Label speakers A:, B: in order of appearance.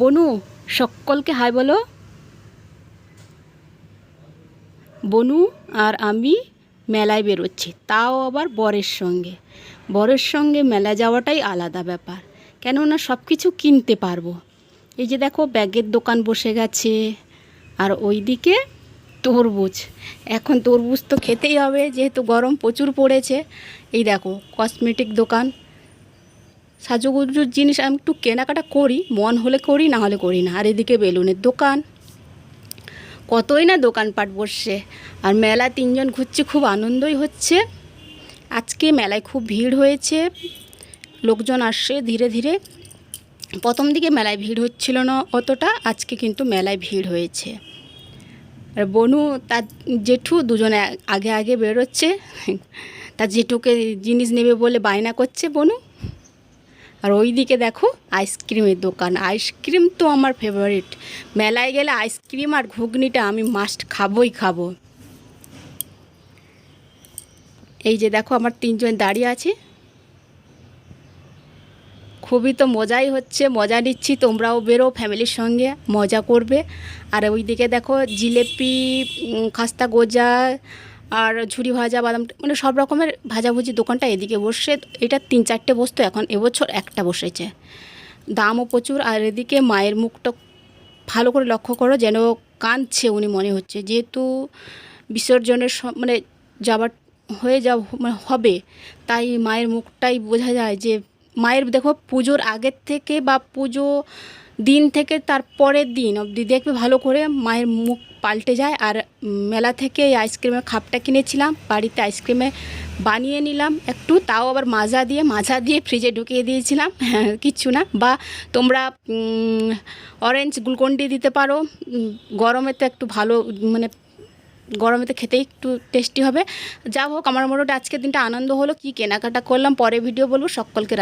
A: বনু, সকলকে হাই বলো। বনু আর আমি মেলায় বেরোচ্ছি, তাও আবার বরের সঙ্গে। বরের সঙ্গে মেলা যাওয়াটাই আলাদা ব্যাপার, কেননা সব কিছু কিনতে পারব। এই যে দেখো, ব্যাগের দোকান বসে গেছে, আর ওইদিকে তরমুজ। এখন তরমুজ তো খেতেই হবে, যেহেতু গরম প্রচুর পড়েছে। এই দেখো কসমেটিক দোকান। সাজুগুজুর জিনিস আমি একটু কেনাকাটা করি, মন হলে করি, না হলে করি না। আর এদিকে বেলুনের দোকান। কতই না দোকানপাট বসছে। আর মেলা তিনজন ঘুরছে, খুব আনন্দই হচ্ছে। আজকে মেলায় খুব ভিড় হয়েছে। লোকজন আসছে ধীরে ধীরে। প্রথম দিকে মেলায় ভিড় হচ্ছিল না অতটা, আজকে কিন্তু মেলায় ভিড় হয়েছে। আর বনু, তার জেঠু দুজনে আগে আগে বেরোচ্ছে। তার জেঠুকে জিনিস নেবে বলে বায়না করছে বনু। আর ওইদিকে দেখো আইসক্রিমের দোকান। আইসক্রিম তো আমার ফেভারিট মেলায় গেলে আইসক্রিম আর ঘুগনিটা আমি মাস্ট খাবোই খাব। এই যে দেখো আমার তিনজন দাঁড়িয়ে আছে। খুবই তো মজাই হচ্ছে, মজা নিচ্ছি। তোমরাও বেরো ফ্যামিলির সঙ্গে, মজা করবে। আর ওইদিকে দেখো জিলেপি খাস্তা গোজা আর ঝুরি ভাজা, বাদাম মানে সব রকমের ভাজাভুজি দোকানটা এদিকে বসে এটা তিন চারটে বসতো, এখন এবছর একটা বসেছে। দামও প্রচুর, আর এদিকে মায়ের মুখটা ভালো করে লক্ষ্য করো যেন কাঁদছে উনি মনে হচ্ছে। যেহেতু বিসর্জনের মানে যাবার হয়ে যা মানে হবে, তাই মায়ের মুখটাই বোঝা যায় যে, মায়ের দেখো পুজোর আগের থেকে বা পুজো দিন থেকে তার পরের দিন অবধি দেখবে ভালো করে মায়ের মুখ পাল্টে যায়। আর মেলা থেকে এই আইসক্রিমের খাপটা কিনেছিলাম, বাড়িতে আইসক্রিমে বানিয়ে নিলাম একটু, তাও আবার মাজা দিয়ে মাজা দিয়ে ফ্রিজে ঢুকিয়ে দিয়েছিলাম। কিচ্ছু না। বা তোমরা অরেঞ্জ গ্লুকন্ডি দিতে পারো। গরমে তো একটু ভালো মানে গরমে তো খেতেই একটু টেস্টি হবে। যা হোক, আমার মোটামুটি আজকের দিনটা আনন্দ হলো। কি কেনাকাটা করলাম, পরে ভিডিও বলব। সকলকে